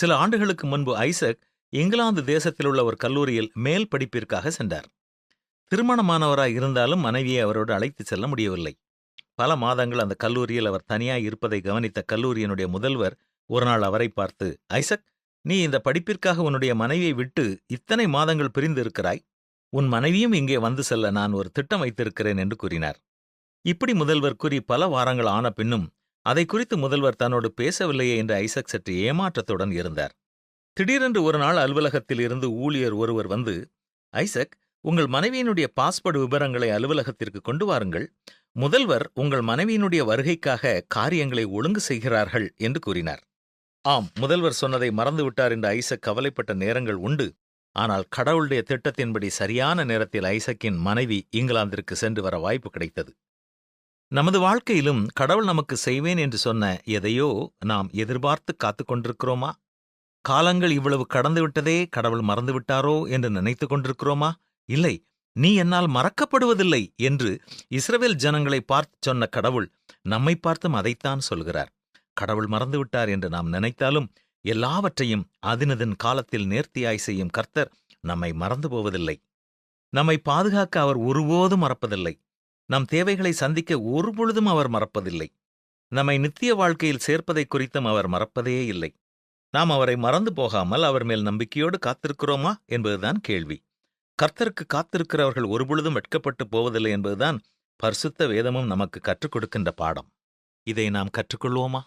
சில ஆண்டுகளுக்கு முன்பு ஐசக் இங்கிலாந்து தேசத்தில் உள்ள ஒரு கல்லூரியில் மேல் படிப்பிற்காக சென்றார். திருமணமானவராய் இருந்தாலும் மனைவியை அவரோடு அழைத்துச் செல்ல முடியவில்லை. பல மாதங்கள் அந்த கல்லூரியில் அவர் தனியாய் இருப்பதை கவனித்த கல்லூரியினுடைய முதல்வர் ஒருநாள் அவரை பார்த்து ஐசக் நீ இந்த படிப்பிற்காக உன்னுடைய மனைவியை விட்டு இத்தனை மாதங்கள் பிரிந்து இருக்கிறாய். உன் மனைவியும் இங்கே வந்து செல்ல நான் ஒரு திட்டம் வைத்திருக்கிறேன் என்று கூறினார். இப்படி முதல்வர் கூறி பல வாரங்கள் ஆன பின்னும் அதை குறித்து முதல்வர் தன்னோடு பேசவில்லையே என்று ஐசக் சற்று ஏமாற்றத்துடன் இருந்தார். திடீரென்று ஒரு நாள் அலுவலகத்தில் இருந்து ஊழியர் ஒருவர் வந்து ஐசக் உங்கள் மனைவியினுடைய பாஸ்போர்ட் விவரங்களை அலுவலகத்திற்கு கொண்டு வாருங்கள். முதல்வர் உங்கள் மனைவியினுடைய வருகைக்காக காரியங்களை ஒழுங்கு செய்கிறார்கள் என்று கூறினார். ஆம் முதல்வர் சொன்னதை மறந்துவிட்டார் என்று ஐசக் கவலைப்பட்ட நேரங்கள் உண்டு. ஆனால் கடவுளுடைய திட்டத்தின்படி சரியான நேரத்தில் ஐசக்கின் மனைவி இங்கிலாந்திற்கு சென்று வர வாய்ப்பு கிடைத்தது. நமது வாழ்க்கையிலும் கடவுள் நமக்கு செய்வேன் என்று சொன்ன எதையோ நாம் எதிர்பார்த்து காத்துக் கொண்டிருக்கிறோமா காலங்கள் இவ்வளவு கடந்துவிட்டதே கடவுள் மறந்துவிட்டாரோ என்று நினைத்துக் கொண்டிருக்கிறோமா? இல்லை நீ என்னால் மறக்கப்படுவதில்லை என்று இஸ்ரவேல் ஜனங்களை பார்த்து சொன்ன கடவுள் நம்மை பார்த்தும் அதைத்தான் சொல்கிறார். கடவுள் மறந்துவிட்டார் என்று நாம் நினைத்தாலும் எல்லாவற்றையும் அதினதின் காலத்தில் நேர்த்தியாய் செய்யும் கர்த்தர் நம்மை மறந்து போவதில்லை. நம்மை பாதுகாக்க அவர் ஒருபோதும் மறப்பதில்லை. நம் தேவைகளை சந்திக்க ஒருபொழுதும் அவர் மறப்பதில்லை. நம்மை நித்திய வாழ்க்கையில் சேர்ப்பதை குறித்தும் அவர் மறப்பதே இல்லை. நாம் அவரை மறந்து போகாமல் அவர் மேல் நம்பிக்கையோடு காத்திருக்கிறோமா என்பதுதான் கேள்வி. கர்த்தருக்கு காத்திருக்கிறவர்கள் ஒருபொழுதும் வெட்கப்பட்டு போவதில்லை என்பதுதான் பரிசுத்த வேதமும் நமக்கு கற்றுக் கொடுக்கின்ற பாடம். இதை நாம் கற்றுக்கொள்வோமா?